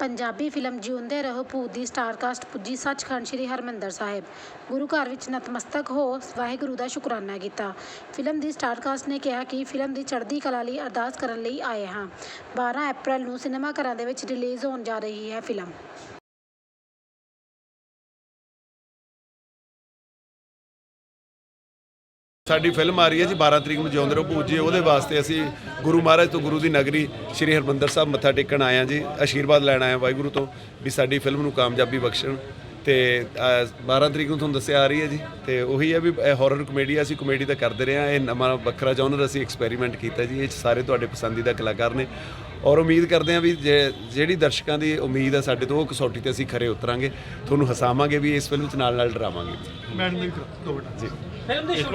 Punjabi film ਜਿਉਂਦੇ ਰਹੋ ਭੂਤ ਦੀ ਸਟਾਰਕਾਸਟ ਪੁੱਜੀ ਸੱਚਖੰਡ ਸ੍ਰੀ ਹਰਮੰਦਰ ਸਾਹਿਬ। ਗੁਰੂ ਘਰ ਵਿੱਚ ਨਤਮਸਤਕ ਹੋ, ਵਾਹਿਗੁਰੂ ਦਾ ਸ਼ੁਕਰਾਨਾ ਕੀਤਾ। ਫਿਲਮ ਦੀ ਸਟਾਰਕਾਸਟ ਨੇ ਕਿਹਾ ਕਿ ਫਿਲਮ ਦੀ ਚੜ੍ਹਦੀ ਕਲਾ ਲਈ ਅਰਦਾਸ ਕਰਨ ਲਈ ਆਏ ਹਾਂ। 12 ਅਪ੍ਰੈਲ ਨੂੰ ਸਿਨੇਮਾ ਘਰਾਂ ਦੇ ਵਿੱਚ ਰਿਲੀਜ਼ ਹੋਣ ਜਾ ਰਹੀ ਹੈ ਫਿਲਮ। ਸਾਡੀ ਫਿਲਮ ਆ ਰਹੀ ਹੈ ਜੀ 12 ਤਰੀਕ ਨੂੰ ਜਿਉਂਦੇ ਰਹੋ ਜੀ। ਉਹਦੇ ਵਾਸਤੇ ਅਸੀਂ ਗੁਰੂ ਮਹਾਰਾਜ ਤੋਂ ਗੁਰੂ ਦੀ ਨਗਰੀ ਸ੍ਰੀ ਹਰਮੰਦਰ ਸਾਹਿਬ ਮੱਥਾ ਟੇਕਣ ਆਏ ਹਾਂ ਜੀ ਆਸ਼ੀਰਵਾਦ ਲੈਣ ਆਏ ਹਾਂ ਵਾਹਿਗੁਰੂ ਤੋਂ ਵੀ ਸਾਡੀ ਫਿਲਮ ਨੂੰ ਕਾਮਯਾਬੀ ਬਖਸ਼ਣ। ਤੇ ਅਹ, 12 ਤਰੀਕ ਨੂੰ ਤੁਹਾਨੂੰ ਦੱਸਿਆ ਆ ਰਹੀ ਹੈ ਜੀ ਤੇ ਉਹੀ ਹੈ ਵੀ ਹਾਰਰ ਕਮੇਡੀ ਅਸੀਂ ਕਮੇਡੀ ਤਾਂ ਕਰਦੇ ਰਹੇ ਹਾਂ ਇਹ ਨਵਾਂ ਵੱਖਰਾ ਜਨਰ ਅਸੀਂ ਐਕਸਪੈਰੀਮੈਂਟ ਕੀਤਾ ਜੀ ਇਹ 'ਚ ਸਾਰੇ ਤੁਹਾਡੇ ਪਸੰਦੀਦਾ ਕਲਾਕਾਰ ਨੇ। ਔਰ ਉਮੀਦ ਕਰਦੇ ਹਾਂ ਵੀ ਜੇ- ਜਿਹੜੀ ਦਰਸ਼ਕਾਂ ਦੀ ਉਮੀਦ ਹੈ ਸਾਡੇ ਤੋਂ ਉਹ ਕਸੌਟੀ ਤੇ ਅਸੀਂ ਖਰੇ ਉਤਰਾਂਗੇ ਤੁਹਾਨੂੰ ਹਸਾਵਾਂਗੇ ਵੀ ਇਸ ਫਿਲਮ 'ਚ ਨਾਲ ਨਾਲ ਡਰਾਵਾਂਗੇ। ਮੈਡਮ ਨੇ ਦੋ ਮਿੰਟ। ਜੀ।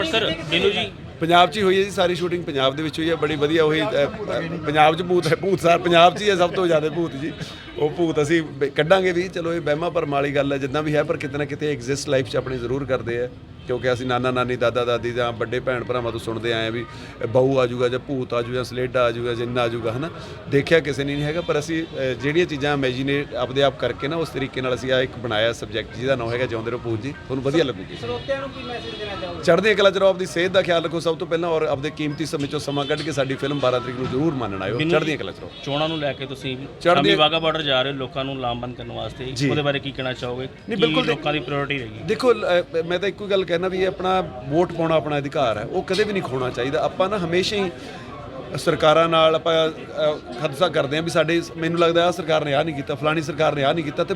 ਸਰ ਬਿਨੂ ਜੀ ਪੰਜਾਬ 'ਚ ਹੀ ਹੋਈ ਹੈ ਜੀ ਸਾਰੀ ਸ਼ੂਟਿੰਗ ਪੰਜਾਬ ਦੇ ਵਿੱਚ ਹੋਈ ਹੈ ਬੜੀ ਵਧੀਆ ਹੋਈ ਅ, ਅ, ਪੰਜਾਬ 'ਚ ਭੂਤ ਹੈ ਭੂਤ ਸਾਰ ਪੰਜਾਬ 'ਚ ਹੀ ਹੈ ਸਭ ਤੋਂ ਜ਼ਿਆਦਾ ਭੂਤ ਜੀ। ਉਹ ਭੂਤ ਅਸੀਂ ਬ- ਕੱਢਾਂਗੇ ਵੀ ਚਲੋ ਇਹ ਵਹਿਮਾਂ ਭਰਮ ਵਾਲੀ ਗੱਲ ਹੈ ਜਿੱਦਾਂ ਵੀ ਹੈ ਪਰ ਕਿਤੇ ਨਾ ਕਿਤੇ ਐਗਜ਼ਿਸਟ ਲਾਈਫ 'ਚ ਆਪਣੀ ਜ਼ਰੂਰ ਕਰਦੇ ਆ ਕਿਉਂਕਿ ਅਸੀਂ ਨਾਨਾ ਨਾਨੀ ਦਾਦਾ ਦਾਦੀ ਜਾਂ ਵੱਡੇ ਭੈਣ ਭਰਾਵਾਂ ਤੋਂ ਸੁਣਦੇ ਆਏ ਆ ਵੀ ਬਹੂ ਆ ਜਾਊਗਾ ਜਾਂ ਭੂਤ ਆ ਜਾਊਗਾ ਸਲੇਡਾ ਆ ਜਾਊਗਾ ਜਿੰਨਾ ਆ ਜਾਊਗਾ ਹਨਾ? ਦੇਖਿਆ ਕਿਸੇ ਨੇ ਨਹੀਂ ਹੈਗਾ ਪਰ ਅਸੀਂ ਜਿਹੜੀਆਂ ਚੀਜ਼ਾਂ ਇਮੇਜਿਨੇਟ ਆਪਦੇ ਆਪ ਕਰਕੇ ਨਾ ਉਸ ਤਰੀਕੇ ਨਾਲ ਅਸੀਂ ਆ ਇੱਕ ਬਣਾਇਆ ਸਬਜੈਕਟ ਜਿਹਦਾ ਨਾਮ ਹੈਗਾ ਜਿਉਂਦੇ ਰਹੋ ਭੂਤ ਜੀ। ਤੁਹਾਨੂੰ ਵਧੀਆ ਲੱਗੂਗੀ। ਸਰੋਤਿਆਂ ਨੂੰ ਕੀ ਮੈਸੇਜ ਦੇਣਾ ਚਾਹੋਗੇ? ਚੜ੍ਹਦੀ ਕਲਾ ਚ ਰਹੋ ਆਪਦੀ ਸਿਹਤ ਦਾ ਖਿਆਲ ਰੱਖੋ। ਸਭ ਤੋਂ ਪਹਿਲਾਂ ਔਰ ਆਪਦੇ ਕੀਮਤੀ ਸਮੇਂ ਚੋਂ ਸਮਾਂ ਕੱਢ ਕੇ ਸਾਡੀ ਫਿਲਮ 12 ਤਰੀਕ ਨੂੰ ਜ਼ਰੂਰ ਮੰਨਣ ਆਇਓ। ਚੜ੍ਹਦੀ ਕਲਾ ਰਹੋ। ਚੋਣਾਂ ਨੂੰ ਲੈ ਕੇ ਤੁਸੀਂ ਚੜ੍ਹਦੀ- ਵਾਗਾ ਬਾਰਡਰ ਜਾ ਰਹੇ ਲੋਕਾਂ ਨੂੰ ਲਾਮਬੰਦ ਕਰਨ ਵਾਸਤੇ। ਜੀ। ਉਹਦੇ ਬਾਰੇ ਕੀ ਕਹਿਣਾ ਚਾਹੋਗੇ? ਨਹੀਂ, ਬਿਲਕੁਲ ਲੋਕਾਂ ਦੀ ਪ੍ਰਾਇੋਰਟੀ ਰਹੇਗੀ? ਦੇਖੋ ਅ, ਮੈਂ ਤਾਂ ਇੱਕੋ ਹੀ ਗੱਲ ਕਹਿੰਦਾ ਵੀ ਇਹ ਆਪਣਾ ਵੋਟ ਪਾਉਣਾ ਆਪਣਾ ਅਧਿਕਾਰ ਹੈ, ਉਹ ਕਦੇ ਵੀ ਨਹੀਂ ਖੋਣਾ ਚਾਹੀਦਾ। ਆਪਾਂ ਨਾ ਹਮੇਸ਼ਾ ਹੀ ਸਰਕਾਰਾਂ ਨਾਲ ਆਪਾਂ ਖਦਸਾ ਕਰਦੇ ਹਾਂ ਵੀ ਸਾਡੇ, ਮੈਨੂੰ ਲੱਗਦਾ ਆ ਸਰਕਾਰ ਨੇ ਆ ਨਹੀਂ ਕੀਤਾ, ਫਲਾਣੀ ਸਰਕਾਰ ਨੇ ਆ ਨਹੀਂ ਕੀਤਾ ਤੇ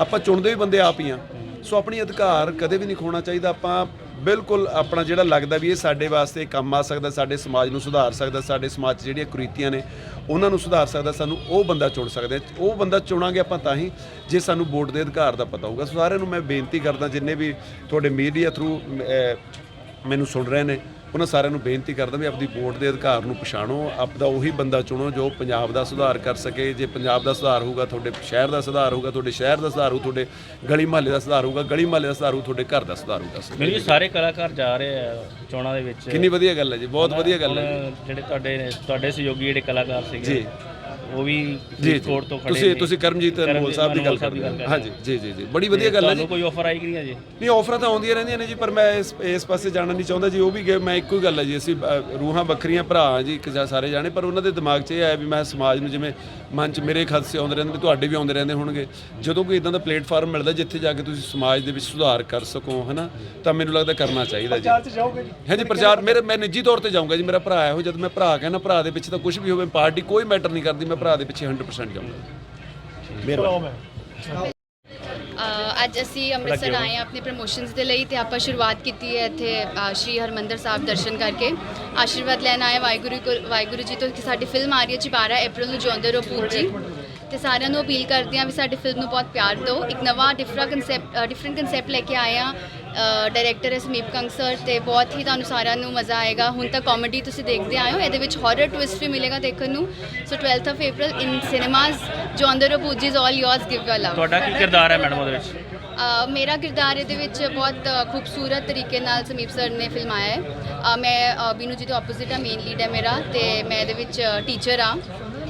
ਆਪਾਂ ਚੁਣਦੇ ਵੀ ਬੰਦੇ ਆਪ ਹੀ ਆ ਸੋ ਆਪਣੀ ਅਧਿਕਾਰ ਕਦੇ ਵੀ ਨਹੀਂ ਖੋਣਾ ਚਾਹੀਦਾ, ਆਪਾਂ ਬਿਲਕੁਲ ਆਪਣਾ ਜਿਹੜਾ ਲੱਗਦਾ ਵੀ ਇਹ ਸਾਡੇ ਵਾਸਤੇ ਕੰਮ ਆ ਸਕਦਾ, ਸਾਡੇ ਸਮਾਜ ਨੂੰ ਸੁਧਾਰ ਸਕਦਾ, ਸਾਡੇ ਸਮਾਜ 'ਚ ਜਿਹੜੀਆਂ ਕੁਰੀਤੀਆਂ ਨੇ, ਉਹਨਾਂ ਨੂੰ ਸੁਧਾਰ ਸਕਦਾ, ਸਾਨੂੰ ਉਹ ਬੰਦਾ ਚੁਣ ਸਕਦੇ ਉਹ ਬੰਦਾ ਚੁਣਾਂਗੇ ਆਪਾਂ ਤਾਂ ਹੀ ਜੇ ਸਾਨੂੰ ਵੋਟ ਦੇ ਅਧਿਕਾਰ ਦਾ ਪਤਾ ਹੋਊਗਾ। ਸੋ ਸਾਰਿਆਂ ਨੂੰ ਮੈਂ ਬੇਨਤੀ ਕਰਦਾ, ਜਿੰਨੇ ਵੀ ਤੁਹਾਡੇ ਮੀਡੀਆ ਥਰੂ ਮੈਨੂੰ ਸੁਣ ਰਹੇ ਨੇ ਉਹਨਾਂ ਸਾਰਿਆਂ ਨੂੰ ਬੇਨਤੀ ਕਰਦਾ ਵੀ ਆਪਣੀ ਵੋਟ ਦੇ ਅਧਿਕਾਰ ਨੂੰ ਪਛਾਣੋ ਆਪਦਾ ਉਹੀ ਬੰਦਾ ਚੁਣੋ ਜੋ ਪੰਜਾਬ ਦਾ ਸੁਧਾਰ ਕਰ ਸਕੇ। ਜੇ ਪੰਜਾਬ ਦਾ ਸੁਧਾਰ ਹੋਊਗਾ ਤੁਹਾਡੇ ਸ਼ਹਿਰ ਦਾ ਸੁਧਾਰ ਹੋਊਗਾ ਤੁਹਾਡੇ ਸ਼ਹਿਰ ਦਾ ਸੁਧਾਰ ਹੋਊ ਤੁਹਾਡੇ ਗਲੀ ਮਹੱਲੇ ਦਾ ਸੁਧਾਰ ਹੋਊਗਾ ਗਲੀ ਮਹੱਲੇ ਦਾ ਸੁਧਾਰ ਹੋਊ ਤੁਹਾਡੇ ਘਰ ਦਾ ਸੁਧਾਰ ਹੋਊਗਾ। ਜੀ ਸਾਰੇ ਕਲਾਕਾਰ ਜਾ ਰਹੇ ਆ ਚੋਣਾਂ ਦੇ ਵਿੱਚ। ਕਿੰਨੀ ਵਧੀਆ ਗੱਲ ਹੈ ਜੀ ਬਹੁਤ ਵਧੀਆ ਗੱਲ ਹੈ ਜਿਹੜੇ ਤੁਹਾਡੇ ਤੁਹਾਡੇ ਸਹਿਯੋਗੀ ਜਿਹੜੇ ਕਲਾਕਾਰ ਸੀਗੇ। ਜੀ। ਉਹ ਵੀ ਜੀ ਕੋਰਟ ਤੋਂ ਖੜੇ ਤੁਸੀਂ। ਤੁਸੀਂ ਕਰਮਜੀਤ ਅਨਮੋਲ ਸਾਹਿਬ ਦੀ ਗੱਲ ਅਨਮੋਲ ਸਾਹਿਬ ਕਰਦੇ ਦੀ ਗੱਲ ਹੋ ਹਾਂਜੀ ਜੀ ਜੀ ਜੀ। ਬੜੀ ਵਧੀਆ ਗੱਲ ਹੈ। ਜੀ ਤੁਹਾਨੂੰ ਕੋਈ ਆਫਰ ਆਈ ਕਿ ਨਹੀਂ ਅਜੇ ਨਹੀਂ ਆਫਰਾਂ ਤਾਂ ਆਉਂਦੀਆਂ ਰਹਿੰਦੀਆਂ ਨੇ ਜੀ ਪਰ ਮੈਂ ਇਸ ਇਸ ਪਾਸੇ ਜਾਣਾ ਨਹੀਂ ਚਾਹੁੰਦਾ ਜੀ। ਉਹ ਵੀ ਮੈਂ ਇੱਕੋ ਹੀ ਗੱਲ ਹੈ ਜੀ। ਅਸੀਂ ਰੂਹਾਂ ਵੱਖਰੀਆਂ ਭਰਾ ਹਾਂ ਜੀ ਇੱਕ ਜਾਂ ਸਾਰੇ ਜਾਣੇ ਪਰ ਉਹਨਾਂ ਦੇ ਦਿਮਾਗ 'ਚ ਇਹ ਆਇਆ ਵੀ ਮੈਂ ਸਮਾਜ ਨੂੰ ਜਿਵੇਂ ਮਨ 'ਚ ਮੇਰੇ ਖਦਸੇ ਆਉਂਦੇ ਰਹਿੰਦੇ ਨੇ ਤੁਹਾਡੇ ਵੀ ਆਉਂਦੇ ਰਹਿੰਦੇ ਹੋਣਗੇ। ਜਦੋਂ ਕੋਈ ਇਦਾਂ ਦਾ ਪਲੇਟਫਾਰਮ ਮਿਲਦਾ ਜਿੱਥੇ ਜਾ ਕੇ ਤੁਸੀਂ ਸਮਾਜ ਦੇ ਵਿੱਚ ਸੁਧਾਰ ਕਰ ਸਕੋ ਹਨਾ ਤਾਂ ਮੈਨੂੰ ਲੱਗਦਾ ਕਰਨਾ ਚਾਹੀਦਾ ਜੀ। ਜਾਓਗੇ ਜੀ? ਹਾਂਜੀ ਪ੍ਰਚਾਰ ਮੇਰੇ ਮੈਂ ਨਿੱਜੀ ਤੌਰ ਤੇ ਜਾਊਂਗਾ ਜੀ। ਮੇਰਾ ਭਰਾ ਇਹੋ ਜਦ ਮੈਂ ਭਰਾ ਕਹਿੰਦਾ ਭਰਾ ਦੇ ਪਿੱਛੇ ਤਾਂ ਕੁਝ ਵੀ ਹੋਵੇ ਪਾਰਟੀ ਕੋਈ ਮੈਟਰ ਨਹੀਂ ਕਰਦੀ। ਮੈਂ ਭਰਾ ਦੇ ਪਿੱਛੇ 100% ਜਾਊਂਗਾ। ਚਲੋ ਮੈਂ ਅ, ਅੱਜ ਅਸੀਂ ਅੰਮ੍ਰਿਤਸਰ ਆਏ ਹਾਂ ਆਪਣੇ ਪ੍ਰਮੋਸ਼ਨਸ ਦੇ ਲਈ ਤੇ ਆਪਾਂ ਸ਼ੁਰੂਆਤ ਕੀਤੀ ਹੈ ਇੱਥੇ ਸ਼੍ਰੀ ਹਰਮੰਦਰ ਸਾਹਿਬ ਦਰਸ਼ਨ ਕਰਕੇ। ਆਸ਼ੀਰਵਾਦ ਲੈਣ ਆਏ ਵਾਹਿਗੁਰੂ ਵਾਹਿਗੁਰੂ ਜੀ ਤੋਂ ਕਿ ਸਾਡੀ ਫਿਲਮ ਆ ਰਹੀ ਹੈ ਜੀ 12 ਅਪ੍ਰੈਲ ਨੂੰ ਜਿਉਂਦੇ ਰਹੋ ਪੂਤ ਜੀ। ਤੇ ਸਾਰਿਆਂ ਨੂੰ ਅਪੀਲ ਕਰਦੇ ਹਾਂ ਵੀ ਸਾਡੀ ਫਿਲਮ ਨੂੰ ਬਹੁਤ ਪਿਆਰ ਦਿਓ। ਇੱਕ ਨਵਾਂ ਡਿਫਰੈਂਟ ਕਨਸੈਪਟ ਡਿਫਰੈਂਟ ਕਨਸੈਪਟ ਲੈ ਕੇ ਆਏ ਹਾਂ। ਡਾਇਰੈਕਟਰ ਹੈ ਸਮੀਪ ਕੰਗ ਸਰ ਤੇ ਬਹੁਤ ਹੀ ਤੁਹਾਨੂੰ ਸਾਰਿਆਂ ਨੂੰ ਮਜ਼ਾ ਆਏਗਾ। ਹੁਣ ਤੱਕ ਕਾਮੇਡੀ ਤੁਸੀਂ ਦੇਖਦੇ ਆਏ ਹੋ ਇਹਦੇ ਵਿੱਚ ਹਾਰਰ ਟਵਿਸਟ ਵੀ ਮਿਲੇਗਾ ਦੇਖਣ ਨੂੰ। ਸੋ 12th of April in cinemas ਜਿਉਂਦੇ ਰਹੋ ਪੂਤ ਜੀ is all yours give your love ਤੁਹਾਡਾ ਕੀ ਕਿਰਦਾਰ ਹੈ ਮੈਡਮ ਉਹਦੇ ਵਿੱਚ? ਮੇਰਾ ਕਿਰਦਾਰ ਇਹਦੇ ਵਿੱਚ ਬਹੁਤ ਖੂਬਸੂਰਤ ਤਰੀਕੇ ਨਾਲ ਸਮੀਪ ਸਰ ਨੇ ਫਿਲਮਾਇਆ ਹੈ। ਮੈਂ ਬੀਨੂ ਜੀ ਤੋਂ ਆਪੋਜ਼ਿਟ ਆ ਮੇਨ ਲੀਡ ਹੈ ਮੇਰਾ ਤੇ ਮੈਂ ਇਹਦੇ ਵਿੱਚ ਟੀਚਰ ਆ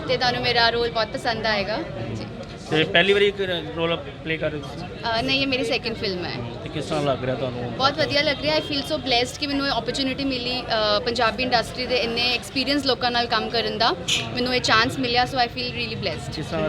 ਤੇ ਤੁਹਾਨੂੰ ਮੇਰਾ ਰੋਲ ਬਹੁਤ ਪਸੰਦ ਆਏਗਾ। ਜੀ। ਤੇ ਪਹਿਲੀ ਵਾਰੀ ਰੋਲ ਪਲੇ ਕਰ ਰਹੇ ਹੋ ਨਹੀਂ ਇਹ ਮੇਰੀ ਸੈਕਿੰਡ ਫਿਲਮ ਹੈ। ਤੇ ਕਿਸ ਤਰ੍ਹਾਂ ਲੱਗ ਰਿਹਾ ਤੁਹਾਨੂੰ? ਬਹੁਤ ਵਧੀਆ ਲੱਗ ਰਿਹਾ। ਆਈ ਫੀਲ ਸੋ ਬlesed ਕਿ ਮੈਨੂੰ ਇਹ ਓਪਰਚ्युनिटी ਮਿਲੀ ਪੰਜਾਬੀ ਇੰਡਸਟਰੀ ਦੇ ਇੰਨੇ ਐਕਸਪੀਰੀਅੰਸ ਲੋਕਾਂ ਨਾਲ ਕੰਮ ਕਰਨ ਦਾ। ਮੈਨੂੰ ਇਹ ਚਾਂਸ ਮਿਲਿਆ so I feel really blessed ਕਿਸ ਤਰ੍ਹਾਂ